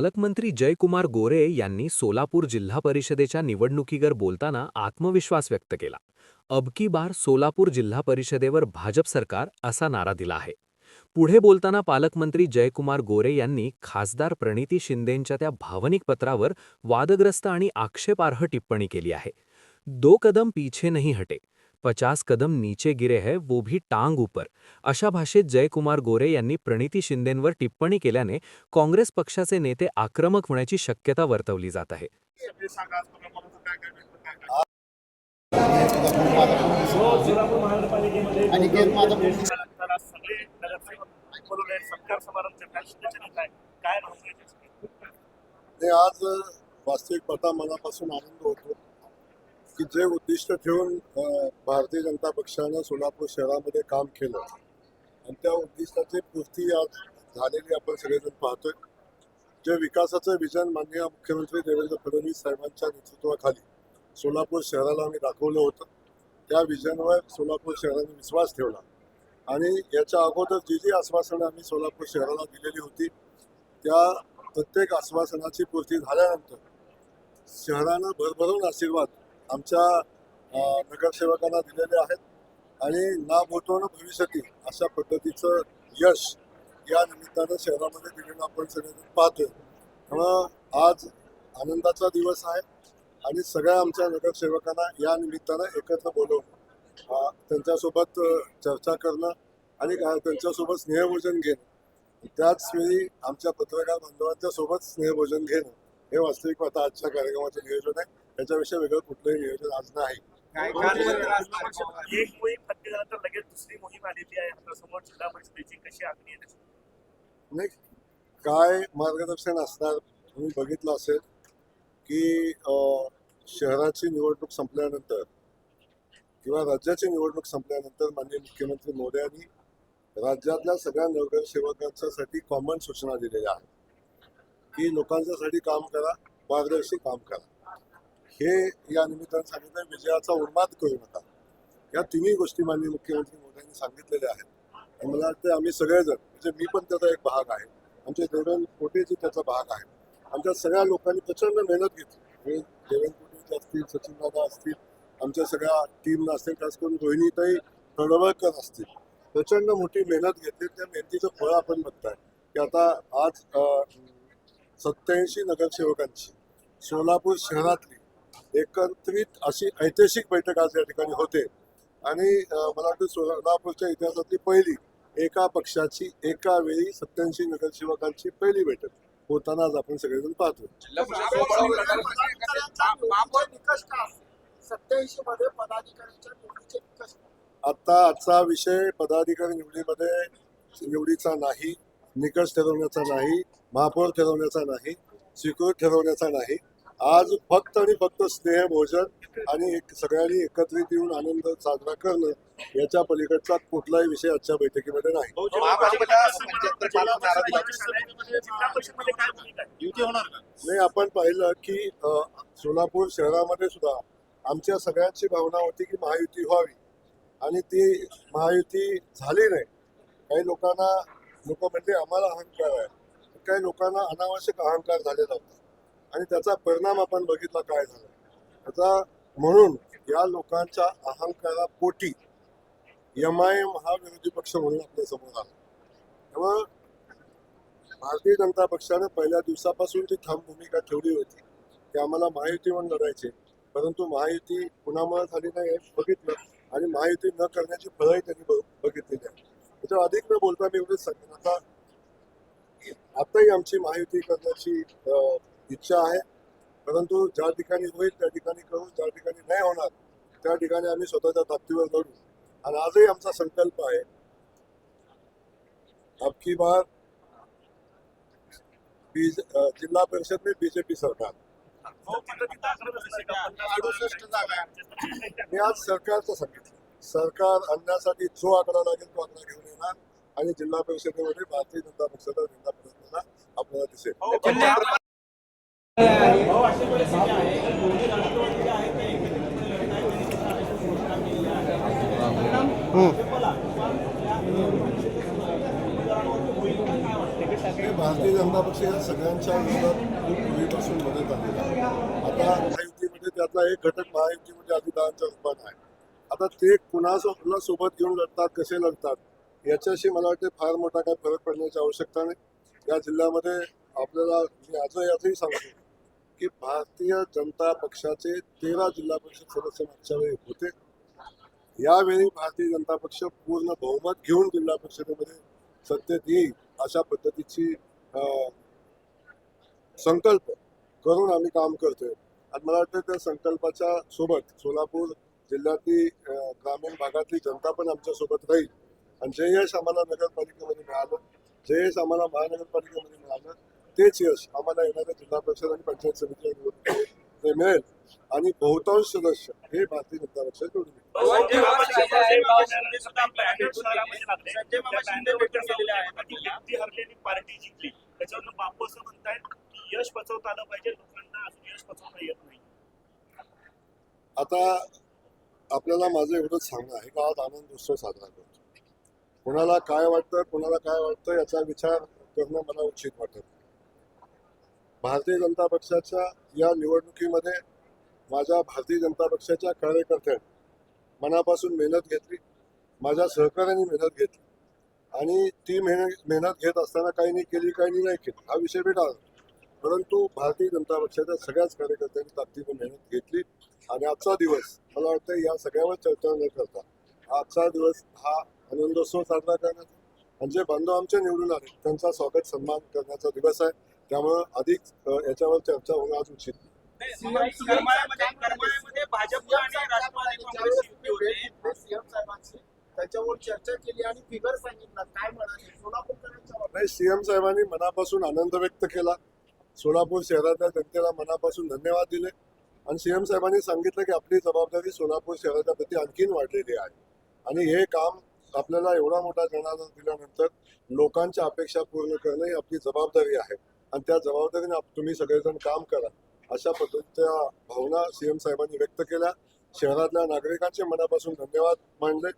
पालकमंत्री जयकुमार गोरे यांनी सोलापूर जिल्हा परिषदेच्या निवडणुकीवर बोलताना आत्मविश्वास व्यक्त केला. अबकी बार सोलापूर जिल्हा परिषदेवर भाजप सरकार असा नारा दिला आहे. पुढे बोलताना पालकमंत्री जयकुमार गोरे यांनी खासदार प्रणिती शिंदेंच्या त्या भावनिक पत्रावर वादग्रस्त आणि आक्षेपार्ह टिप्पणी केली आहे. दो कदम पीछे नहीं हटे. पचास कदम नीचे गिरे है वो भी टांग ऊपर. अशा भाषेत जयकुमार गोरे यांनी प्रणिती शिंदेंवर टिप्पणी केल्याने काँग्रेस पक्षाचे नेते आक्रमक होण्याची शक्यता वर्तवली जात आहे. हे आज वास्तविक पाहता मनापासून आनंद होतो. की जे उद्दिष्ट ठेवून भारतीय जनता पक्षानं सोलापूर शहरामध्ये काम केलं. आणि त्या उद्दिष्टाची पूर्ती आज झालेली आपण सगळेजण पाहतोय. जे विकासाचं विजन माननीय मुख्यमंत्री देवेंद्र फडणवीस साहेबांच्या नेतृत्वाखाली सोलापूर शहराला आम्ही दाखवलं होतं. त्या विजनवर सोलापूर शहराने विश्वास ठेवला. आणि याच्या अगोदर जी जी आश्वासनं आम्ही सोलापूर शहराला दिलेली होती त्या प्रत्येक आश्वासनाची पूर्ती झाल्यानंतर शहरानं भरभरून आशीर्वाद आमच्या नगरसेवकांना दिलेले आहेत आणि ना भूतो न अशा पद्धतीचं यश या निमित्तानं शहरामध्ये दिलेलं आपण सगळे पाहतोय. त्यामुळं आज आनंदाचा दिवस आहे आणि सगळ्या आमच्या नगरसेवकांना या निमित्तानं एकत्र बोलवणं त्यांच्यासोबत चर्चा करणं आणि त्यांच्यासोबत स्नेहभोजन घेणं. त्याच वेळी आमच्या पत्रकार बांधवांच्या सोबत स्नेहभोजन घेणं. हे वास्तविक आता आजच्या कार्यक्रमाचं नियोजन आहे. त्याच्याविषयी वेगळं कुठलंही नियोजन आज नाही. एक मोहीम फत्ते झाल्यानंतर लगेच दुसरी मोहीम आलेली आहे. आपल्यासमोर जिल्हा परिषदेची कशी आखणी आहे? त्याची? नाही काय मार्गदर्शन असणार तुम्ही बघितलं असेल की अं, शहराची निवडणूक संपल्यानंतर किंवा राज्याची निवडणूक संपल्यानंतर माननीय मुख्यमंत्री मोदयांनी राज्यातल्या सगळ्या नगरसेवकांच्यासाठी कॉमन सूचना दिलेल्या आहेत. की लोकांच्यासाठी काम करा पारदर्शी काम करा. हे या निमित्तानं सांगितलं विजयाचा उन्माद करू नका. या तिन्ही गोष्टी माननीय मुख्यमंत्री मोदयांनी सांगितलेल्या आहेत. मला वाटतं आम्ही सगळेजण म्हणजे मी पण त्याचा एक भाग आहे. आमचे देवेंद्र कोटेजी त्याचा भाग आहे. आमच्या सगळ्या लोकांनी प्रचंड मेहनत घेतली. म्हणजे देवेंद्र कोटेजी असतील सचिन दादा असतील आमच्या सगळ्या टीम असतील खास करून रोहिणीताई तडवळकर असतील. प्रचंड मोठी मेहनत घेतली. त्या मेहनतीचं फळ आपण बघताय. की आता आज सत्याऐंशी नगरसेवकांची. सोलापूर शहरातली एकत्रित अशी ऐतिहासिक बैठक आज या ठिकाणी होते. आणि मला वाटतं सोलापूरच्या इतिहासातली पहिली एका पक्षाची एका वेळी सत्याऐंशी नगरसेवकांची पहिली बैठक होताना आज आपण सगळेजण पाहतो आता आजचा विषय पदाधिकारी निवडीमध्ये निवडीचा नाही. निकष ठरवण्याचा नाही महापौर ठरवण्याचा नाही स्वीकृत ठरवण्याचा नाही. आज फक्त आणि फक्त स्नेहभोजन आणि एक सगळ्यांनी एकत्रित येऊन आनंद साजरा करणं याच्या पलीकडचा कुठलाही विषय आजच्या बैठकीमध्ये नाही. जिल्हा परिषदेमध्ये काय भूमिका आहे? नाही आपण पाहिलं की सोलापूर शहरामध्ये सुद्धा आमच्या सगळ्यांची भावना होती की महायुती व्हावी. आणि ती महायुती झाली नाही. काही लोकांना लोक म्हणजे आम्हाला अहंकार आहे. काही लोकांना अनावश्यक अहंकार झालेला होता. आणि त्याचा परिणाम आपण बघितला काय झाला. त्याचा म्हणून या लोकांच्या अहंकारापोटी एम आय एम हा विरोधी पक्ष म्हणून आपल्यासमोर आला. त्यामुळं भारतीय जनता पक्षाने पहिल्या दिवसापासून ती ठाम भूमिका ठेवली होती. की आम्हाला महायुती म्हणून लढायचे परंतु महायुती कुणामुळे झाली नाही हे बघितलं. आणि महायुती न करण्याची फळही त्यांनी बघ- बघितलेली आहे. त्याच्यावर अधिक न बोलता मी एवढंच सांगेन. आता आताही आमची महायुती करण्याची इच्छा आहे. परंतु ज्या ठिकाणी होईल त्या ठिकाणी करू. ज्या ठिकाणी नाही होणार त्या ठिकाणी आम्ही स्वतःच्या ताकदीवर लढू. आणि आजही आमचा संकल्प आहे अबकी बार जिल्हा परिषद में बीजेपी सरकार. हो, मी आज सरकारचं सांगितलं. सरकार आणण्यासाठी जो आकडा लागेल तो आकडा घेऊन येणार. आणि जिल्हा परिषदेमध्ये भारतीय जनता पक्षाचा झेंडा फडकताना आपल्याला दिसेल. हो, हे भारतीय जनता पक्ष या सगळ्यांच्या विरोधात खूप पूर्वीपासून मदत आलेला आता महायुतीमध्ये त्यातला एक घटक महायुतीमध्ये अजितदादांच्या रूपात आहे. आता ते कुणासोबत सोबत घेऊन लढतात कसे लढतात याच्याशी मला वाटते फार मोठा काही फरक पडण्याची आवश्यकता नाही. या जिल्ह्यामध्ये आपल्याला मी आजही आजही सांगतो की भारतीय जनता पक्षाचे तेरा जिल्हा परिषद सदस्य मागच्या वेळी होते. यावेळी भारतीय जनता पक्ष पूर्ण बहुमत घेऊन जिल्हा परिषदेमध्ये सत्तेत येईल अशा पद्धतीची संकल्प करून आम्ही काम करतोय. आणि मला वाटतं त्या संकल्पाच्या सोबत सोलापूर जिल्ह्यातली ग्रामीण भागातली जनता पण आमच्यासोबत राहील. आणि जे यश आम्हाला नगरपालिकेमध्ये मिळालं जे यश आम्हाला महानगरपालिकेमध्ये मिळालं तेच यश आम्हाला येणाऱ्या जिल्हा परिषद आणि पंचायत समितीच्या निवडणुकीमध्ये मिळेल. आणि बहुतांश सदस्य हे भारतीय जनता युती हरलेली पार्टी जिंकली. त्याच्यावरनं बापू असं म्हणतायत की यश पचवता आलं पाहिजे लोकांना अजून यश पचवता येत नाही. आता आपल्याला माझं एवढंच सांगणं आहे. का आज आनंद उत्सव साजरा करतो. कोणाला काय वाटतं कोणाला काय वाटतं याचा विचार करणं मला उचित वाटत भारतीय जनता पक्षाच्या या निवडणुकीमध्ये माझ्या भारतीय जनता पक्षाच्या कार्यकर्त्यांनी मनापासून मेहनत घेतली माझ्या सहकाऱ्यांनी मेहनत घेतली आणि ती मेहनत मेहनत घेत असताना काही नाही केली काही नाही केली. हा विषय वेगळा परंतु भारतीय जनता पक्षाच्या सगळ्याच कार्यकर्त्यांनी ताकदीने मेहनत घेतली आणि आजचा दिवस मला वाटतं या सगळ्यावर चर्चा न करता आजचा दिवस हा आनंदोत्सव साजरा करण्याचा आणि जे बांधव आमचे निवडून आले त्यांचा स्वागत सन्मान करण्याचा दिवस आहे. त्यामुळं अधिक याच्यावर चर्चा होणं आज उचित नाही. करमाळ्यामध्ये करमाळ्यामध्ये भाजप आणि राष्ट्रवादी काँग्रेस युती होते. सीएम साहेबांशी त्याच्यावर चर्चा केली आणि फिगर सांगितला काय म्हणाले सोलापूरकरांच्या बाबतीत. नाही सीएम साहेबांनी मनापासून आनंद व्यक्त केला. सोलापूर शहरातल्या जनतेला मनापासून धन्यवाद दिले. आणि सीएम साहेबांनी सांगितलं की आपली जबाबदारी सोलापूर शहराच्या प्रती आणखीन वाढलेली आहे. आणि हे काम आपल्याला एवढा मोठा जनाधार दिल्यानंतर लोकांच्या अपेक्षा पूर्ण करणं ही आपली जबाबदारी आहे. आणि त्या जबाबदारीने तुम्ही सगळेजण काम करा. अशा पद्धतीच्या भावना सीएम साहेबांनी व्यक्त केल्या. शहरातल्या नागरिकांचे मनापासून धन्यवाद मानले.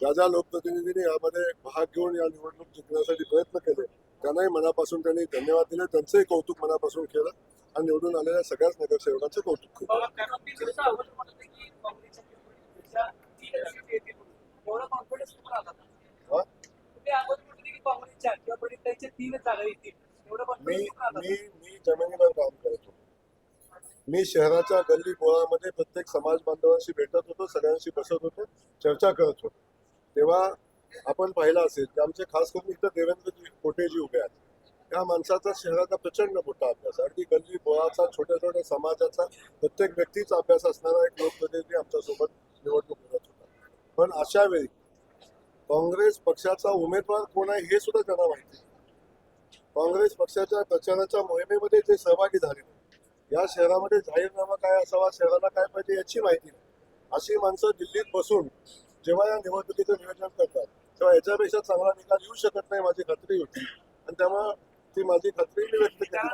ज्या ज्या लोकप्रतिनिधींनी यामध्ये भाग घेऊन या निवडणूक जिंकण्यासाठी प्रयत्न केले. त्यांनाही मनापासून त्यांनी धन्यवाद दिले. त्यांचंही कौतुक मनापासून केलं आणि निवडून आलेल्या सगळ्याच नगरसेवकांचं कौतुक केलं? मी मी मी जमिनीवर काम करतो. मी शहराच्या गल्ली बोळामध्ये प्रत्येक समाज बांधवांशी भेटत होतो सगळ्यांशी बसत होतो चर्चा करत होतो. तेव्हा आपण पाहिलं असेल की आमचे खास करून इथं देवेंद्रजी कोटेजी उभे आहेत त्या माणसाचा शहराचा प्रचंड मोठा अभ्यास अगदी गल्ली बोळाचा छोट्या छोट्या समाजाचा प्रत्येक व्यक्तीचा अभ्यास असणारा एक लोकप्रतिनिधी आमच्यासोबत निवडणूक लढत होता पण अशा वेळी काँग्रेस पक्षाचा उमेदवार कोण आहे हे सुद्धा त्यांना माहिती काँग्रेस पक्षाच्या प्रचाराच्या मोहिमेमध्ये ते सहभागी झाले नाही. या शहरामध्ये जाहीरनामा काय असावा शहराला काय पाहिजे याची माहिती नाही. अशी माणसं दिल्लीत बसून जेव्हा या निवडणुकीचं नियोजन करतात तेव्हा याच्यापेक्षा चांगला निकाल येऊ शकत नाही माझी खात्री होती. आणि त्यामुळे ती माझी खात्री मी व्यक्त केली.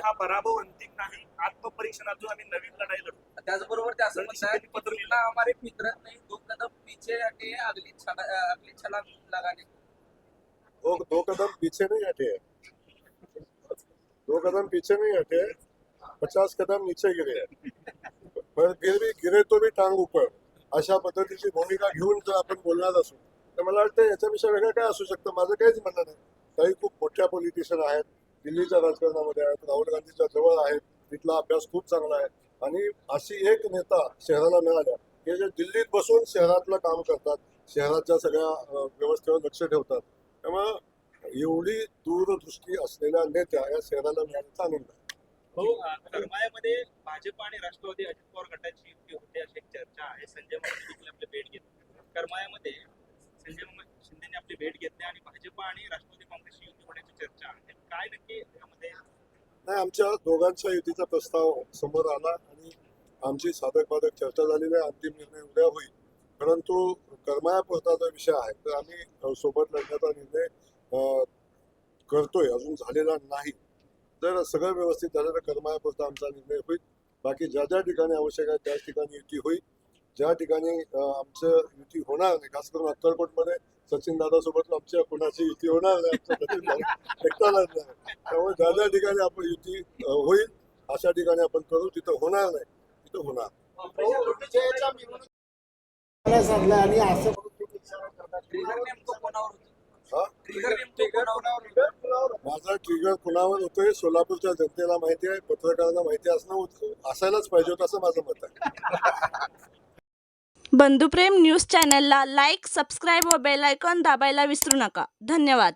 हा पराभव अंतिम नाही आत्मपरीक्षण अजून आम्ही नवीन लढाई लढू. त्याचबरोबर ते असं म्हणतात पत्र लिहिलं. "जितना हमारे फितरत नहीं दो कदम पीछे हटे अगली छला अगली छलांग लगाने. दो दो कदम पीछे नहीं हटे दो कदम पीछे नहीं हटे पचास कदम नीचे गिरे. पण गिरवी भी गिरे तो टांग उपर अशा पद्धतीची भूमिका घेऊन जर आपण बोलणार असू तर मला वाटतं याच्यापेक्षा वेगळं काय असू शकतं? माझं काहीच म्हणणं नाही. काही खूप मोठ्या पॉलिटिशियन आहेत दिल्लीच्या राजकारणामध्ये आहेत राहुल गांधीच्या जवळ आहेत तिथला अभ्यास खूप चांगला आहे. आणि अशी एक नेता शहराला मिळाल्या. की जे दिल्लीत बसून शहरातलं काम करतात शहराच्या सगळ्या व्यवस्थेवर लक्ष ठेवतात त्यामुळं एवढी दूरदृष्टी असलेल्या नेत्या या शहराला मिळाल्याचा आनंद आहे. हो करमाळ्यामध्ये भाजप आणि राष्ट्रवादी अजित पवार गटाची युती होते अशी एक चर्चा आहे. संजय मामा देखील आपली भेट घेतली करमाळ्यामध्ये संजय मामा शिंदेने आपली भेट घेतली आणि भाजप आणि राष्ट्रवादी काँग्रेसची युती होण्याची चर्चा आहे. काय नक्की यामध्ये? नाही आमच्या दोघांच्या युतीचा प्रस्ताव समोर आला आणि आमची साधक बाधक चर्चा झालेली आहे. अंतिम निर्णय उद्या होईल. परंतु करमाया जो विषय आहे. तर आम्ही सोबत लढण्याचा निर्णय करतोय. अजून झालेला नाही. जर सगळं व्यवस्थित झालं तर करमायापुरता आमचा निर्णय होईल. बाकी ज्या ज्या ठिकाणी आवश्यक आहे त्याच ठिकाणी युती होईल. ज्या ठिकाणी आमचं युती होणार नाही खास करून अक्कलकोटमध्ये सचिन दादा सोबत आमच्या कोणाची युती होणार नाही एकटालाच त्यामुळे ज्या ज्या ठिकाणी आपण युती होईल अशा ठिकाणी आपण करू तिथं होणार नाही तिथं होणार. आणि असं हा? माझा ट्रिगर कुणावर होतोय सोलापूरच्या जनतेला माहिती आहे पत्रकारांना माहिती असणं होत- असायलाच पाहिजे होतं असं माझं मत आहे. बंधुप्रेम न्यूज चॅनलला लाईक सबस्क्राईब व बेल आयकॉन दाबायला विसरू नका. धन्यवाद.